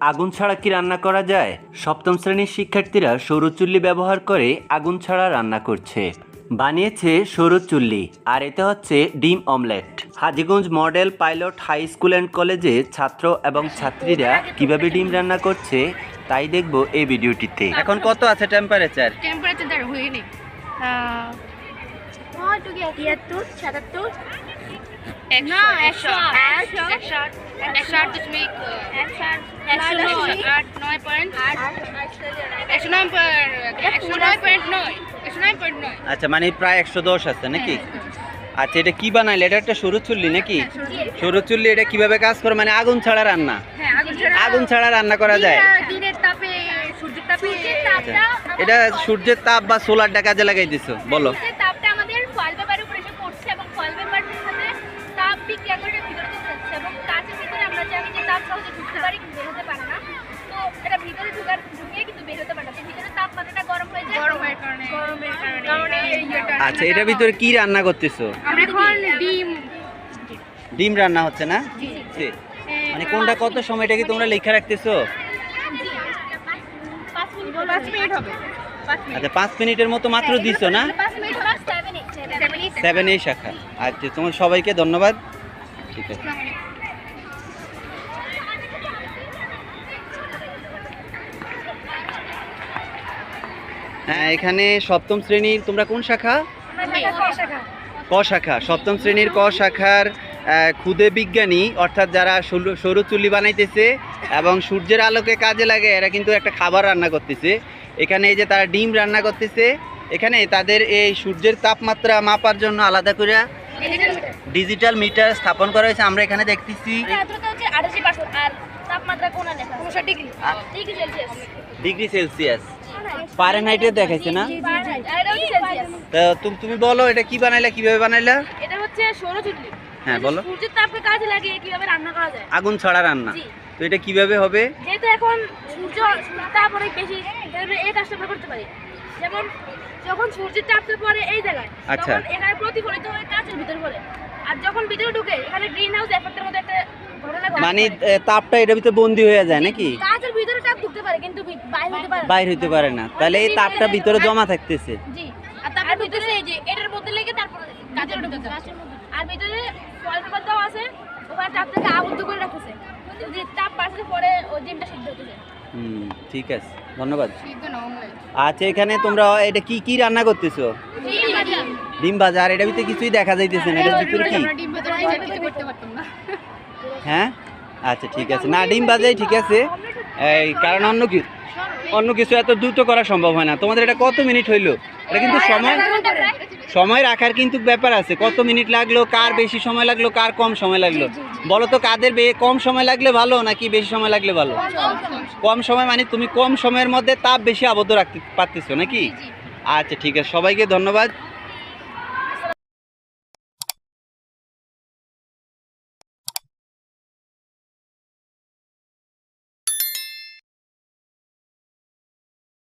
আগুন ছাড়া কি রান্না করা যায়? সপ্তম শ্রেণির শিক্ষার্থীরা সৌরচুল্লি ব্যবহার করে আগুন ছাড়া রান্না করছে। বানিয়েছে সৌরচুল্লি আর এতে হচ্ছে ডিম omelette. Hajiganj model pilot high school and কলেজে ছাত্র এবং ছাত্রীরা কীভাবে ডিম রান্না করছে তাই দেখব এই ভিডিওটিতে। এখন কত আছে টেম্পারেচার টেম্পারেচার দাঁড়া হয়নি তিয়াত্তর সাতাত্তর? না একশো একশো একশো একশো আট দশমিক একশো নয় পয়েন্ট একশো নয় একশো নয় পয়েন্ট নয় একশো নয় পয়েন্ট নয় আচ্ছা মানে প্রায় একশো দশ আছে নাকি? আচ্ছা এটা কি বানাইলে? এটা একটা সরু চুল্লি নাকি? সরু চুল্লি। এটা কীভাবে কাজ করে? মানে আগুন ছাড়া রান্না? হ্যাঁ আগুন ছাড়া রান্না করা যায়? দিনের তাপে সূর্যের তাপে আচ্ছা। এটা সূর্যের তাপ বা সোলারটা কাজে লাগাই দিছো বলো। আচ্ছা এটার ভিতরে কি রান্না করতেছো? আমরা এখন ডিম। ডিম রান্না হচ্ছে না? জি। মানে কোনটা কত সময় এটা কি তোমরা লেখা রাখতেছো? পাঁচ মিনিট পাঁচ মিনিট হবে। পাঁচ মিনিট। আচ্ছা পাঁচ মিনিটের মতো মাত্র দিছো না? সেভেন এই শাখা। আচ্ছা তোমার সবাইকে ধন্যবাদ। ঠিক আছে। এখানে সপ্তম শ্রেণির তোমরা কোন শাখা? ক শাখা। সপ্তম শ্রেণির ক শাখার ক্ষুদে বিজ্ঞানী অর্থাৎ যারা সৌর- সৌরচুল্লি বানাইতেছে এবং সূর্যের আলোকে কাজে লাগে এরা কিন্তু একটা খাবার রান্না করতেছে। এখানে এই যে তারা ডিম রান্না করতেছে এখানে তাদের এই সূর্যের তাপমাত্রা মাপার জন্য আলাদা করে ডিজিটাল মিটার স্থাপন করা হয়েছে। আমরা এখানে দেখতেছি আর্দ্রতা হচ্ছে আঠাশি পার্সেন্ট আর তাপমাত্রা কোন লেখা পনেরো ডিগ্রি। আ- ডিগ্রি সেলসিয়াস। Degree Celsius. ফারেনহাইটে দেখাইছে না? তা তুমি তুমি বলো এটা কি বানাইলা কীভাবে বানাইলা? এটা হচ্ছে সৌরচুল্লি হ্যাঁ বলো। সূর্যের তাপকে কাজে লাগিয়ে কীভাবে রান্না করা যায়। আগুন ছাড়া রান্না। তো এটা কীভাবে হবে? যেহেতু এখন সূর্য তাপ অনেক বেশি এই কাজটা আমরা করতে পারি। যেমন যখন সূর্যের তাপটা পড়ে এই জায়গায় আচ্ছা। তখন এখানে প্রতিফলিত হয়ে কাঁচের ভিতরে পড়ে। আর যখন ভিতরে ঢুকে এখানে গ্রিন হাউস এফেক্টের মধ্যে একটা মানে তাপটা এটার ভিতরে বন্দি হয়ে যায় নাকি কাঁচের ভিতরে তাপ ঢুকতে পারে কিন্তু ভি- বাইরে হতে পারে না। বাইর হইতে পারে না। তাহলে এই তাপটা ভিতরে জমা থাকতেছে। জি আর তারপর ভিতরে এই যে এটার মধ্যে লেগে তারপর কাঁচের ঢুকে আর ভিতরে ফল পেপার আছে ওখানে তাপ আবদ্ধ করে রাখতেছে। যদি তাপ পাশে পরে ওই ডিমটা সিদ্ধ হতেছে হুম ঠিক আছে। ধন্যবাদ। আচ্ছা এখানে তোমরা এটা কি কি রান্না করতেছো? ডিম ভাজা। আর এটার ভিতরে কিছুই দেখা যাইতেছে না। ভিতরে কি? কিছু কিছু না। হ্যাঁ? আচ্ছা ঠিক আছে। না ডিম ভাজাই ঠিক আছে। এই কারণ অন্য কি অন্য কিছু এত দ্রুত করা সম্ভব হয় না। তোমাদের এটা কত মিনিট হইল? এটা কিন্তু সময় সময় রাখার কিন্তু ব্যাপার আছে। কত মিনিট লাগল? কার বেশি সময় লাগল? কার কম সময় লাগল? বলো তো কাদের বেয়ে কম সময় লাগলে ভালো নাকি বেশি সময় লাগলে ভালো? কম সময়। মানে তুমি কম সময়ের মধ্যে তাপ বেশি আবদ্ধ রাখতে পারতেছো নাকি? আচ্ছা ঠিক আছে। সবাইকে ধন্যবাদ।